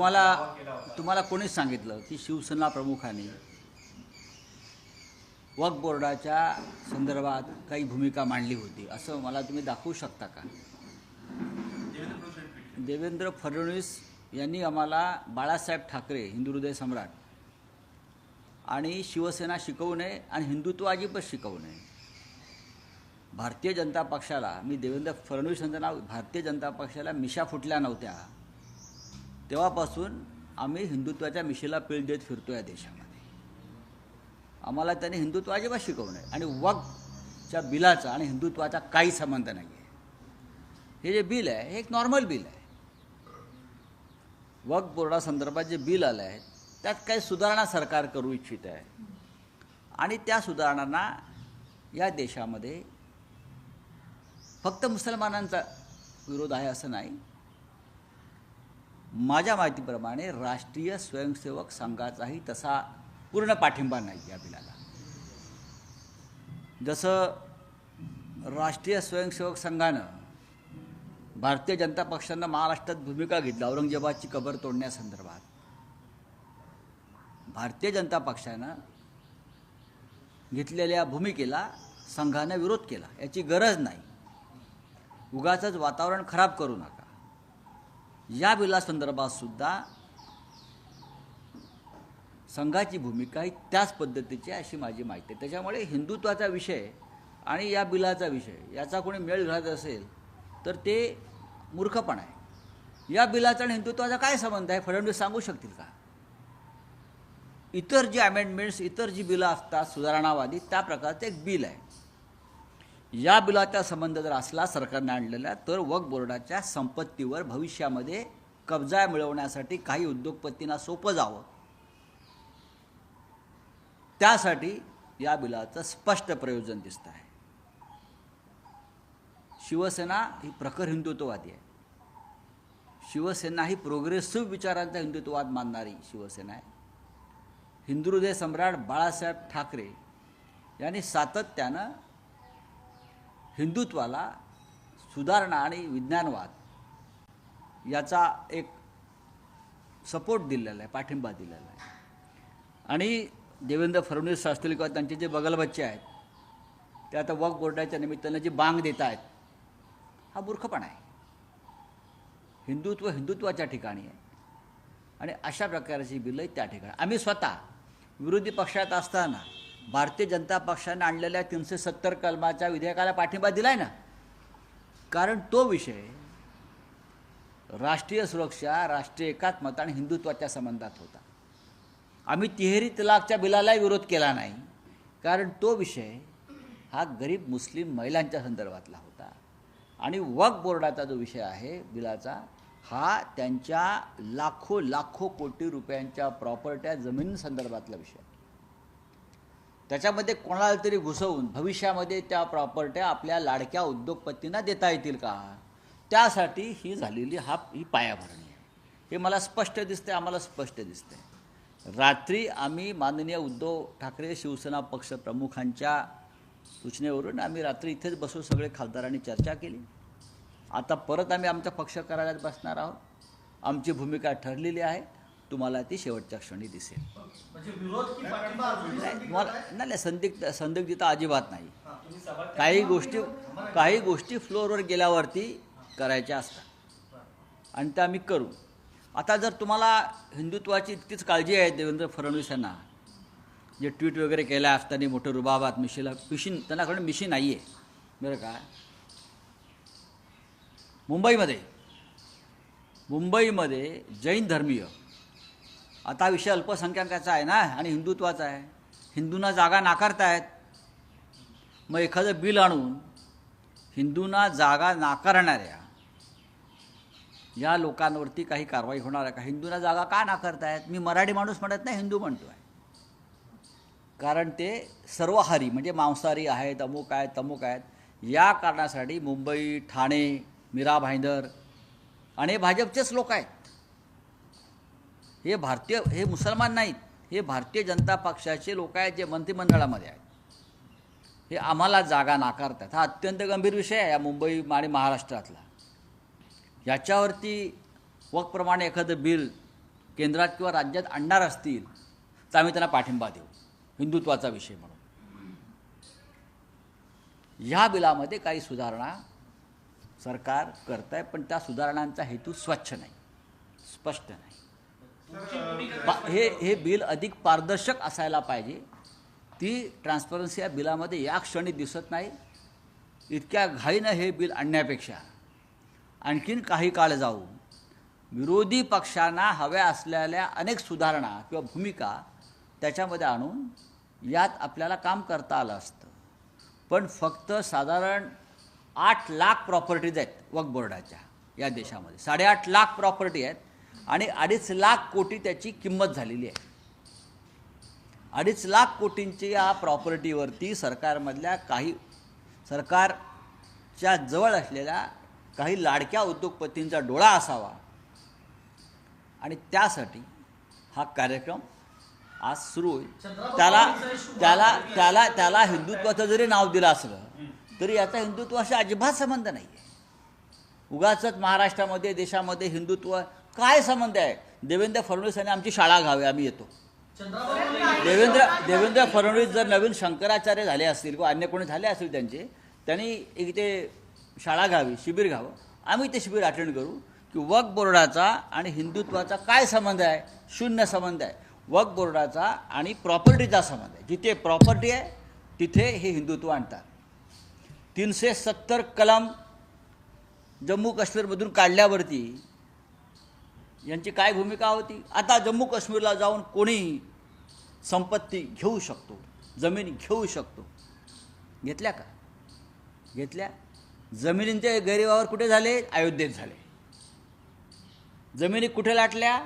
तुम्हाला तुम्हाला कोणीच सांगितलं की शिवसेना प्रमुखाने वक्फ बोर्डाच्या संदर्भात काही भूमिका मांडली होती? असं मला तुम्ही दाखवू शकता का? देवेंद्र फडणवीस देवेंद्र फडणवीस यांनी आम्हाला बाळासाहेब ठाकरे हिंदू हृदय सम्राट आणि शिवसेना शिकवू नये आणि हिंदुत्व अजिबात शिकवू नये. भारतीय जनता पक्षाला मी देवेंद्र फडणवीस यांचं नाव भारतीय जनता पक्षाला मिशा फुटल्या नव्हत्या. तेव्हापासून आम्ही हिंदुत्वाच्या मिशीला पीळ देत फिरतो या देशामध्ये. आम्हाला त्याने हिंदुत्व अजिबात शिकवू नये आणि वक्फच्या बिलाचा आणि हिंदुत्वाचा काही संबंध नाही आहे हे जे बिल आहे हे एक नॉर्मल बिल आहे. वक्फ बोर्डासंदर्भात जे बिल आलं आहे त्यात काही सुधारणा सरकार करू इच्छित आहे. आणि त्या सुधारणांना या देशामध्ये फक्त मुसलमानांचा विरोध आहे असं नाही माझ्या माहितीप्रमाणे राष्ट्रीय स्वयंसेवक संघाचाही तसा पूर्ण पाठिंबा नाही या बिलाला. जसं राष्ट्रीय स्वयंसेवक संघानं भारतीय जनता पक्षानं महाराष्ट्रात भूमिका घेतली औरंगजेबाची कबर तोडण्यासंदर्भात. भारतीय जनता पक्षानं घेतलेल्या भूमिकेला संघानं विरोध केला. याची गरज नाही. उगाचंच वातावरण खराब करू नका. या बिलासंदर्भात सुद्धा संघाची भूमिका ही त्याच पद्धतीची आहे अशी माझी माहिती आहे. त्याच्यामुळे हिंदुत्वाचा विषय आणि या बिलाचा विषय याचा कोणी मेळ घालत असेल तर ते मूर्खपणा आहे. या बिलाचा आणि हिंदुत्वाचा काय संबंध आहे? फडणवीस सांगू शकतील का? इतर जी अमेंडमेंट्स इतर जी बिलं असतात सुधारणावादी त्या प्रकारचं एक बिल आहे. या बिलाचा संबंध जर असला सरकारने आणलेला तर वक बोर्डाच्या संपत्तीवर भविष्यामध्ये कब्जा मिळवण्यासाठी काही उद्योगपतींना सोपं जावं. त्यासाठी या बिलाचं स्पष्ट प्रयोजन दिसत आहे. शिवसेना ही प्रखर हिंदुत्ववादी आहे. शिवसेना ही प्रोग्रेसिव्ह विचारांचा हिंदुत्ववाद मानणारी शिवसेना आहे. हिंदू हृदय सम्राट बाळासाहेब ठाकरे यांनी सातत्यानं हिंदुत्वाला सुधारणा आणि विज्ञानवाद याचा एक सपोर्ट दिलेला आहे पाठिंबा दिलेला आहे. आणि देवेंद्र फडणवीस असतील किंवा त्यांचे जे बगलबच्चे आहेत ते आता वक बोर्डाच्या निमित्तानं जी बांग देत आहेत हा मूर्खपणा आहे. हिंदुत्व हिंदुत्वाच्या ठिकाणी आहे. आणि अशा प्रकारची बिलं त्या ठिकाणी. आम्ही स्वतः विरोधी पक्षात असताना भारतीय जनता पक्षाने आणलेल्या तीनशे सत्तर कलमाच्या विधेयकाला पाठिंबा दिलाय ना? कारण तो विषय राष्ट्रीय सुरक्षा राष्ट्रीय एकात्मता आणि हिंदुत्वाच्या संबंधात होता. आम्ही तिहेरी तलाकच्या बिलालाही विरोध केला नाही. कारण तो विषय हा गरीब मुस्लिम महिलांच्या संदर्भातला होता. आणि वक्फ बोर्डाचा जो विषय आहे बिलाचा हा त्यांच्या लाखो लाखो कोटी रुपयांच्या प्रॉपर्ट्या जमीन संदर्भातला विषय. त्याच्यामध्ये कोणाला तरी घुसवून भविष्यामध्ये त्या प्रॉपर्ट्या आपल्या लाडक्या उद्योगपतींना देता येतील का? त्यासाठी ही झालेली हा ही पायाभरणी आहे. हे मला स्पष्ट दिसते आम्हाला स्पष्ट दिसते रात्री आम्ही माननीय उद्धव ठाकरे शिवसेना पक्ष प्रमुखांच्या सूचनेवरून आम्ही रात्री इथेच बसून सगळे खासदारांनी चर्चा केली. आता परत आम्ही आमचा पक्ष करायला बसणार आहोत. आमची भूमिका ठरलेली आहे. तुम्हाला ती शेवटच्या क्षणी दिसेल. म्हणजे तुम्हाला नाही नाही, संदिग्ध संदिग्धता अजिबात नाही. काही गोष्टी काही गोष्टी फ्लोअरवर गेल्यावरती करायच्या असतात. आणि त्या आम्ही करू. आता जर तुम्हाला हिंदुत्वाची इतकीच काळजी आहे देवेंद्र फडणवीस यांना जे ट्विट वगैरे केल्या असताना मोठं रुबाबात मिशीला मिशीन त्यांनाकडे मिशी नाही आहे बरं का? मुंबईमध्ये मुंबईमध्ये जैन धर्मीय आता विषय अल्पसंख्याकाचा आहे ना आणि हिंदुत्वाचा आहे. हिंदूंना जागा नाकारतायत. मग एखादं बिल आणून हिंदूंना जागा नाकारणाऱ्या या लोकांवरती काही कारवाई होणार आहे का? हिंदूंना जागा का नाकारतायत? मी मराठी माणूस म्हणत नाही हिंदू म्हणतो आहे कारण ते सर्वहारी म्हणजे मांसाहारी आहेत अमुक आहेत तमुक आहेत या कारणासाठी मुंबई ठाणे मीरा भाईंदर आणि हे भाजपचेच लोक आहेत. हे भारतीय हे मुसलमान नाहीत. हे भारतीय जनता पक्षाचे लोक आहेत जे मंत्रिमंडळामध्ये आहेत. हे आम्हाला जागा नाकारतात. हा अत्यंत गंभीर विषय आहे या मुंबई आणि महाराष्ट्रातला. याच्यावरती वकप्रमाणे एखादं बिल केंद्रात किंवा राज्यात आणणार असतील तर आम्ही त्यांना पाठिंबा देऊ. हिंदुत्वाचा विषय म्हणून. ह्या बिलामध्ये काही सुधारणा सरकार करत आहे पण त्या सुधारणांचा हेतू स्वच्छ नाही. स्पष्ट नाही. हे हे बिल अधिक पारदर्शक असायला पाहिजे. ती ट्रान्सपरन्सी या बिलामध्ये या क्षणी दिसत नाही. इतक्या घाईनं हे बिल आणण्यापेक्षा. आणखीन काही काळ जाऊ. विरोधी पक्षांना हव्या असलेल्या अनेक सुधारणा किंवा भूमिका त्याच्यामध्ये आणून यात आपल्याला काम करता आलं असतं. पण फक्त साधारण आठ लाख प्रॉपर्टीज आहेत वक्फ बोर्डाच्या या देशामध्ये. साडेआठ लाख प्रॉपर्टी आहेत. आणि अडीच लाख कोटी त्याची किंमत झालेली आहे. अडीच लाख कोटींची या प्रॉपर्टीवरती सरकारमधल्या काही सरकारच्या जवळ असलेल्या काही लाडक्या उद्योगपतींचा डोळा असावा. आणि त्यासाठी हा कार्यक्रम आज सुरू होईल. त्याला त्याला त्याला त्याला हिंदुत्वाचं जरी नाव दिलं असलं तरी याचा हिंदुत्वाशी अजिबात संबंध नाही आहे उगाचच महाराष्ट्रामध्ये देशामध्ये हिंदुत्व काय संबंध आहे? देवेंद्र फडणवीस यांनी आमची शाळा घावी आम्ही येतो. देवेंद्र देवेंद्र फडणवीस जर नवीन शंकराचार्य झाले असतील किंवा अन्य कोणी झाले असतील त्यांचे त्यांनी एक ते शाळा घ्यावी शिबिर घ्यावं. आम्ही ते शिबिर अटेंड करू की वक बोर्डाचा आणि हिंदुत्वाचा काय संबंध आहे? शून्य संबंध आहे. वक बोर्डाचा आणि प्रॉपर्टीचा संबंध आहे. जिथे प्रॉपर्टी आहे तिथे हे हिंदुत्व आणतात. तीनशे सत्तर कलम जम्मू काश्मीरमधून काढल्यावरती यांची काय भूमिका होती? आता जम्मू काश्मीरला जाऊन कोणीही संपत्ती घेऊ शकतो? जमीन घेऊ शकतो? घेतल्या का? घेतल्या. जमिनींचे गैरव्यवहार कुठे झाले? अयोध्येत झाले. जमिनी कुठे लाटल्या?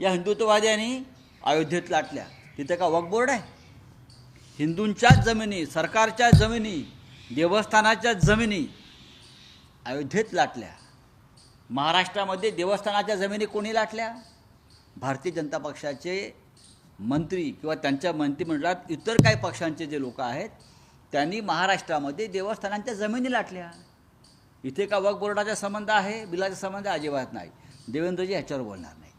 या हिंदुत्ववाद्यांनी अयोध्येत लाटल्या. तिथे का वक्फ बोर्ड आहे? हिंदूंच्याच जमिनी सरकारच्या जमिनी देवस्थानाच्या जमिनी अयोध्येत लाटल्या. महाराष्ट्रामध्ये देवस्थानाच्या जमिनी कोणी लाटल्या? भारतीय जनता पक्षाचे मंत्री किंवा त्यांच्या मंत्रिमंडळात इतर काही पक्षांचे जे लोक आहेत त्यांनी महाराष्ट्रामध्ये देवस्थानांच्या जमिनी लाटल्या. इथे का वक्फ बोर्डाचा संबंध आहे बिलाचा संबंध अजिबात नाही. देवेंद्रजी ह्याच्यावर बोलणार नाहीत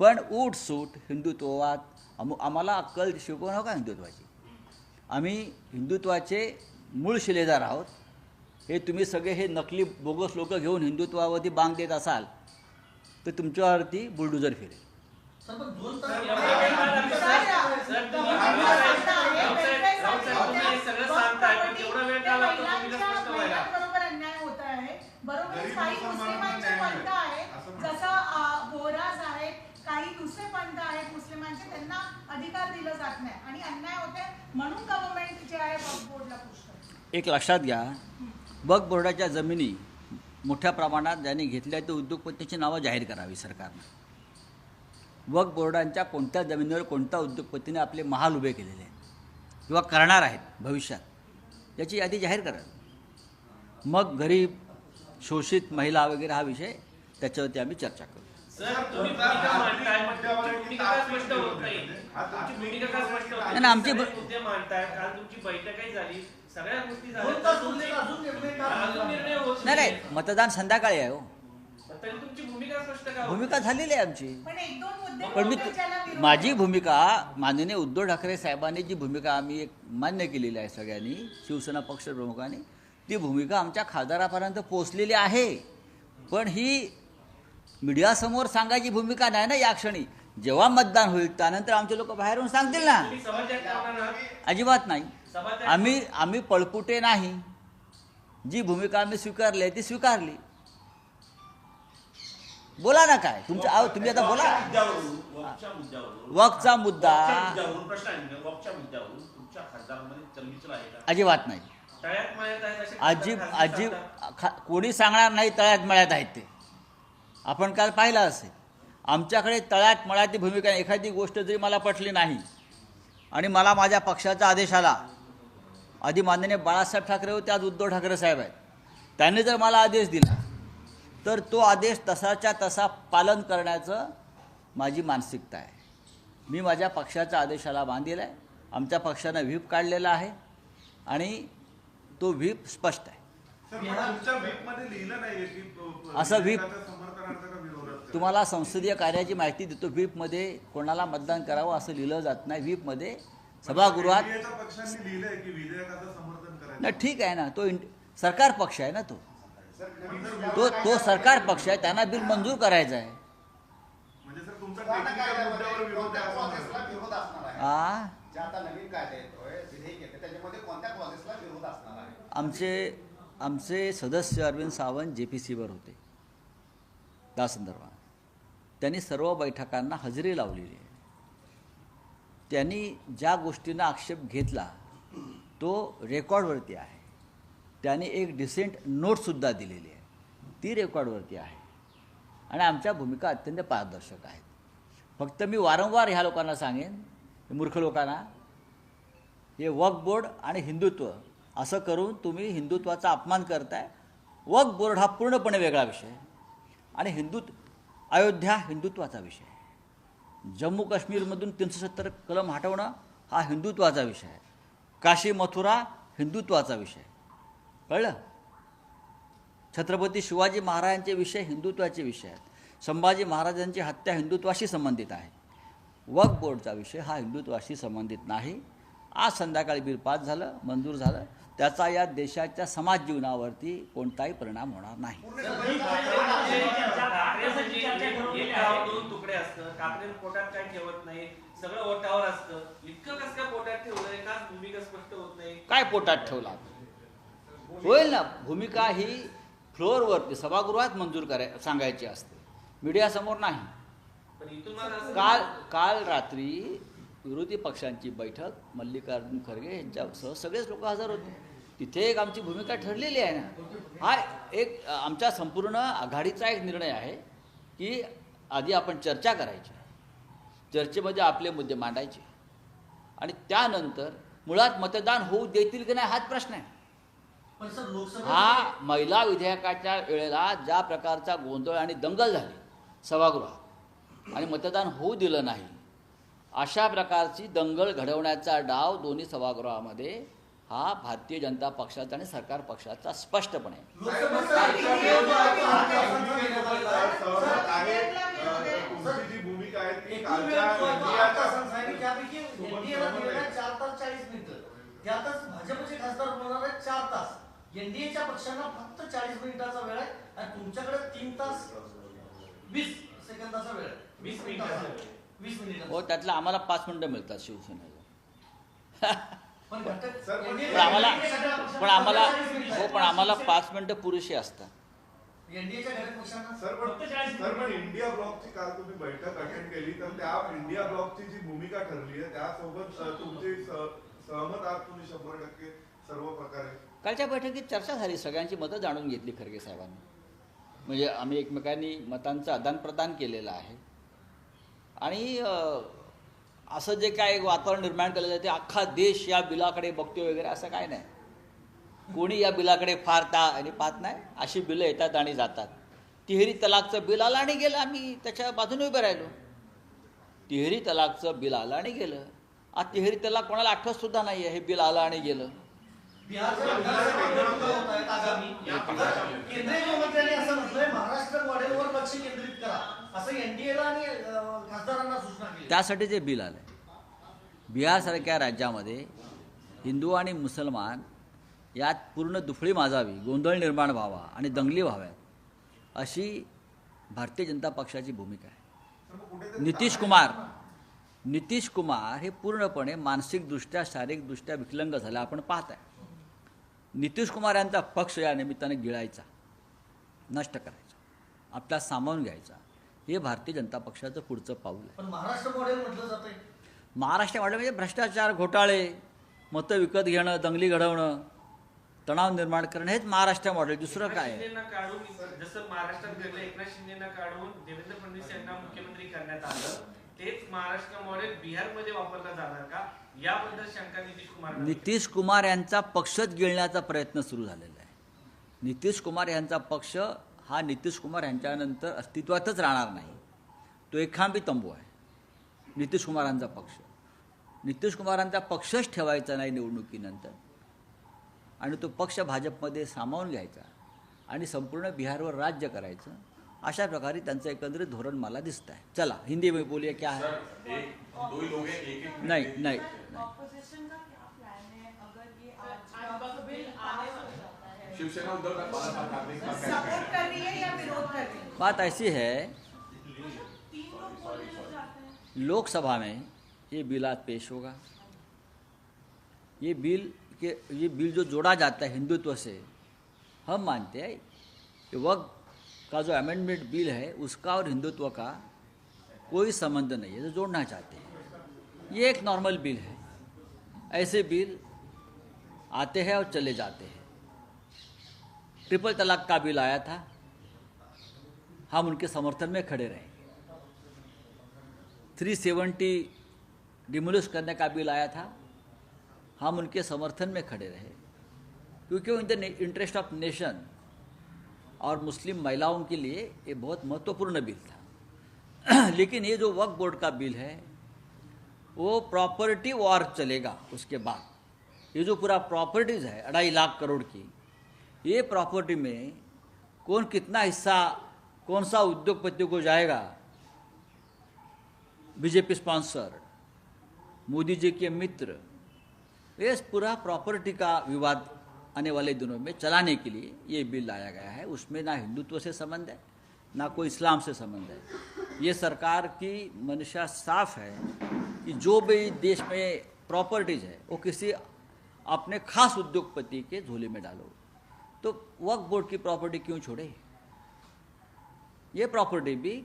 पण उठ सूट हिंदुत्वात आम आम्हाला अक्कल शिकवू नका हिंदुत्वाची. आम्ही हिंदुत्वाचे मूळ शिलेदार आहोत. हे तुम्ही सगळे हे नकली बोगस लोक घेऊन हिंदुत्वावरती बांग देत असाल तर तुमच्यावरती बुलडोजर फिरेल. हे काही दुसरे पंथ आहेत मुस्लिमांचे त्यांना अधिकार दिलं जात नाही. आणि अन्याय होते म्हणून गव्हर्नमेंट जे आहे बोर्डला एक लक्षात घ्या. वक्फ बोर्डाच्या जमिनी मोठ्या प्रमाणात ज्यांनी घेतल्या ते उद्योगपतीची नावं जाहीर करावी सरकारनं. वक्फ बोर्डांच्या कोणत्या जमिनीवर कोणत्या उद्योगपतीने आपले महाल उभे केलेले आहेत किंवा करणार आहेत भविष्यात याची यादी जाहीर करा मग गरीब शोषित महिला वगैरे हा विषय त्याच्यावरती आम्ही चर्चा करू. आमची सगळ्या गोष्टी झाल्या. अजून निर्णय होत नाही? नाही मतदान संध्याकाळी आहे हो. तरी तुमची भूमिका स्पष्ट का होत? भूमिका झालेली आहे आमची. पण एक दोन मुद्दे पण मी विरोध माझी. भूमिका माननीय उद्धव ठाकरे साहेबांनी जी भूमिका आम्ही एक मान्य केलेली आहे सगळ्यांनी शिवसेना पक्षप्रमुखांनी ती भूमिका आमच्या खासदारापर्यंत पोचलेली आहे. पण ही मीडियासमोर सांगायची भूमिका नाही ना या क्षणी. जेव्हा मतदान होईल त्यानंतर आमचे लोक बाहेरून सांगतील ना. तुम्ही आहात? अजिबात नाही. आम्ही आम्ही पळपुटे नाही. जी भूमिका आम्ही स्वीकारली आहे ती स्वीकारली. बोला ना काय? तुमचं अहो तुम्ही आता बोला. वक्फचा मुद्दा. म्हणजे तुमच्या अजिबात नाही. मळ्यात अजीब अजीब कोणी सांगणार नाही तळ्यात मळ्यात आहेत ते. आपण काल पाहिलं असेल. आमच्याकडे तळ्यात मळ्याची भूमिका. एखादी गोष्ट जरी मला पटली नाही आणि मला माझ्या पक्षाचा आदेश आला आधी माननीय बाळासाहेब ठाकरे होते आज उद्धव ठाकरे साहेब आहेत. त्यांनी जर मला आदेश दिला तर तो आदेश तसाच्या तसा पालन करण्याचं माझी मानसिकता आहे. मी माझ्या पक्षाच्या आदेशाला बांधील आहे आमच्या पक्षानं व्हीप काढलेला आहे आणि तो व्हीप स्पष्ट आहे. असं व्हीप- तुम्हाला संसदीय कार्याची माहिती देतो व्हीपमध्ये कोणाला मतदान करावं असं लिहिलं जात नाही व्हीपमध्ये सभागृहात नाही ठीक आहे ना तो इंट- सरकार पक्ष आहे ना तो. तो तो सरकार पक्ष आहे त्यांना बिल मंजूर करायचं आहे. म्हणजे सर तुमचा टेक्निकल मुद्द्यावर विरोध आहे असं प्रोसेसला म्हणायचं. विरोध असणार आहे? आ? जे आता नवीन कायदा येतोय विधेयक येते त्याच्यामध्ये कोणत्या प्रोसेसला विरोध असणार आहे? आमचे आमचे सदस्य अरविंद सावंत जे पी सीवर होते. त्या संदर्भात. त्यांनी सर्व बैठकांना हजेरी लावलेली आहे. त्यांनी ज्या गोष्टींना आक्षेप घेतला तो रेकॉर्डवरती आहे. त्याने एक डिसेंट नोटसुद्धा दिलेली आहे. ती रेकॉर्डवरती आहे. आणि आमच्या भूमिका अत्यंत पारदर्शक आहेत. फक्त मी वारंवार ह्या लोकांना सांगेन मूर्ख लोकांना हे वक बोर्ड आणि हिंदुत्व असं करून तुम्ही हिंदुत्वाचा अपमान करताय. वक बोर्ड हा पूर्णपणे वेगळा विषय. आणि हिंदुत्व अयोध्या हिंदुत्वाचा विषय जम्मू काश्मीरमधून तीनशे सत्तर कलम हटवणं हा हिंदुत्वाचा विषय आहे. काशी मथुरा हिंदुत्वाचा विषय कळलं? छत्रपती शिवाजी महाराजांचे विषय हिंदुत्वाचे विषय आहेत. संभाजी महाराजांची हत्या हिंदुत्वाशी संबंधित आहे. वक्फ बोर्डचा विषय हा हिंदुत्वाशी संबंधित नाही. आज संध्याकाळी बिल पास झालं मंजूर झालं. त्याचा या देशाच्या समाज जीवनावरती कोणताही परिणाम होणार नाही. असतं कापरे पोटात काय ठेवत नाही सगळं ओटावर असतं. इतकं कसं काय पोटात ठेवलंय का भूमिका स्पष्ट होत नाही. काय पोटात ठेवला होईल ना भूमिका ही फ्लोअरवरती सभागृहात मंजूर कराय सांगायची असते. मीडियासमोर नाही. काल काल रात्री विरोधी पक्षांची बैठक मल्लिकार्जुन खरगे यांच्यासह सगळेच लोक हजर होते. तिथे एक आमची भूमिका ठरलेली आहे ना. हा एक आमच्या संपूर्ण आघाडीचा एक निर्णय आहे की आधी आपण चर्चा करायची. चर्चेमध्ये आपले मुद्दे मांडायचे. आणि त्यानंतर मुळात मतदान होऊ देतील की नाही हाच प्रश्न आहे. हा महिला विधेयकाच्या वेळेला ज्या प्रकारचा गोंधळ आणि दंगल झाली सभागृहात आणि मतदान होऊ दिलं नाही अशा प्रकारची दंगल घडवण्याचा डाव दोन्ही सभागृहामध्ये हा भारतीय जनता पक्षाचा आणि सरकार पक्षाचा स्पष्टपणे भाजपचे खासदार बोलणार आहेत चार तास एनडीएच्या पक्षांना फक्त चाळीस मिनिटाचा वेळ आहे आणि तुमच्याकडे तीन तास वीस सेकंदाचा वेळ वीस मिनिटाचा. वीस मिनिट हो त्यातलं आम्हाला पाच मिनटं मिळतात शिवसेनेला पण घटक सर, पण- NDA पण आम्हाला पण आम्हाला हो पण आम्हाला पाच मिनटं पुरेशी असतात. एनडीएच्या घटक पक्षांना सर पण सर पण इंडिया ब्लॉकची काल तुम्ही बैठक अटेंड केली तर त्या इंडिया ब्लॉकची जी भूमिका ठरली आहे त्यासोबत अं, तुमची स- सहमत आहात तुम्ही शंभर टक्के सर्व प्रकारे? कालच्या बैठकीत चर्चा झाली सगळ्यांची मतं जाणून घेतली खरगे साहेबांनी. म्हणजे आम्ही एकमेकांनी मतांचं आदानप्रदान केलेलं आहे. आणि असं जे काय एक वातावरण निर्माण केलं जातं अख्खा देश या बिलाकडे बघतोय वगैरे असं काय नाही. कोणी या बिलाकडे फार ता आणि पाहत नाही अशी बिलं येतात आणि जातात. तिहेरी तलाकचं बिल आलं आणि गेलं आम्ही त्याच्या बाजूने उभे राहिलो. तिहेरी तलाकचं बिल आलं आणि गेलं. आज तिहेरी तलाक कोणाला आठवत सुद्धा नाही आहे हे बिल आलं आणि गेलं. त्यासाठी जे बिल आलं आहे बिहारसारख्या राज्यामध्ये हिंदू आणि मुसलमान यात पूर्ण दुफळी माजावी गोंधळ निर्माण व्हावा आणि दंगली व्हाव्यात अशी भारतीय जनता पक्षाची भूमिका आहे. नितीश कुमार नितीश कुमार हे पूर्णपणे मानसिकदृष्ट्या शारीरिकदृष्ट्या विकलंग झालं. आपण पाहत आहे नितीश कुमार यांचा पक्ष या निमित्ताने गिळायचा नष्ट करायचा आपला सामावून घ्यायचा. हे भारतीय जनता पक्षाचं पुढचं पाऊल आहे. पण महाराष्ट्र वाढलं म्हणजे भ्रष्टाचार घोटाळे मतं विकत घेणं दंगली घडवणं तणाव निर्माण करणं हेच महाराष्ट्र मॉडेल. दुसरं काय? आहे शिंदेना काढून जसं महाराष्ट्रात घडलं एकनाथ शिंदेना काढून देवेंद्र फडणवीस यांना मुख्यमंत्री करण्यात आलं तेच महाराष्ट्र मॉडेल बिहारमध्ये वापरला जाणार का? याबद्दल शंका नितीश कुमार नितीश कुमार यांचा पक्षच गिळण्याचा प्रयत्न सुरू झालेला आहे. नितीश कुमार यांचा पक्ष हा नितीश कुमार यांच्यानंतर अस्तित्वातच राहणार नाही. तो एखांबी तंबू आहे नितीश कुमारांचा पक्ष. नितीश कुमारांचा पक्षच ठेवायचा नाही निवडणुकीनंतर. आणि तो पक्ष भाजपमध्ये सामावून घ्यायचा आणि संपूर्ण बिहारवर राज्य करायचं अशा प्रकारे त्यांचं एकंदरीत धोरण मला दिसत आहे चला हिंदी में बोलिए क्या है? नहीं नहीं. बात ऐसी हैं। लोकसभा में ये बिल आज पेश होगा। ये बिल के, ये बिल जो जोड़ा जाता है हिंदुत्व से, हम मानते हैं कि वक्त का जो अमेंडमेंट बिल है, उसका और हिंदुत्व का कोई संबंध नहीं है, जो जोड़ना चाहते हैं। ये एक नॉर्मल बिल है। ऐसे बिल आते हैं और चले जाते हैं। ट्रिपल तलाक का बिल आया था। हम उनके समर्थन में खड़े रहे। 370 डिमोलिश करने का बिल आया था, हम उनके समर्थन में खड़े रहे। क्योंकि in the interest of nation और मुस्लिम महिलाओं के लिए ये बहुत महत्वपूर्ण बिल था। लेकिन ये जो वक्फ बोर्ड का बिल है, वो प्रॉपर्टी वॉर चलेगा उसके बाद। ये जो पूरा प्रॉपर्टीज़ है, अढ़ाई लाख करोड़ की, ये प्रॉपर्टी में कौन कितना हिस्सा, कौन सा उद्योगपति को जाएगा? बीजेपी स्पॉन्सर मोदी जी के मित्र ये पूरा प्रॉपर्टी का विवाद आने वाले दिनों में चलाने के लिए ये बिल लाया गया है। उसमें ना हिंदुत्व से संबंध है, ना कोई इस्लाम से संबंध है। ये सरकार की मंशा साफ़ है कि जो भी देश में प्रॉपर्टीज़ है, वो किसी अपने खास उद्योगपति के झोले में डालो। तो वक्फ बोर्ड की प्रॉपर्टी क्यों छोड़े? ये प्रॉपर्टी भी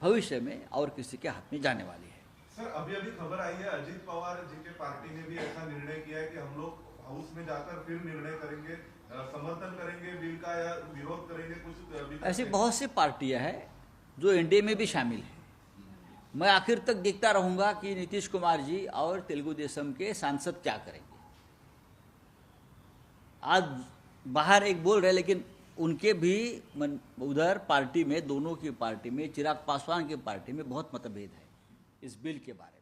भविष्य में और किसी के हाथ में जाने वाली है। सर अभी अभी खबर आई है अजीत पवार जी के पार्टी ने भी ऐसा निर्णय किया है कि हम लोग हाउस में जाकर फिर निर्णय करेंगे समर्थन करेंगे बिल का या विरोध करेंगे कुछ ऐसी बहुत सी पार्टियाँ हैं जो एनडीए में भी शामिल है। मैं आखिर तक देखता रहूँगा कि नीतीश कुमार जी और तेलुगु देशम के सांसद क्या करेंगे। आज बाहर एक बोल रहे लेकिन उनके भी मन उधर पार्टी में दोनों की पार्टी में चिराग पासवान की पार्टी में बहुत मतभेद है। इस बिल के बारे में।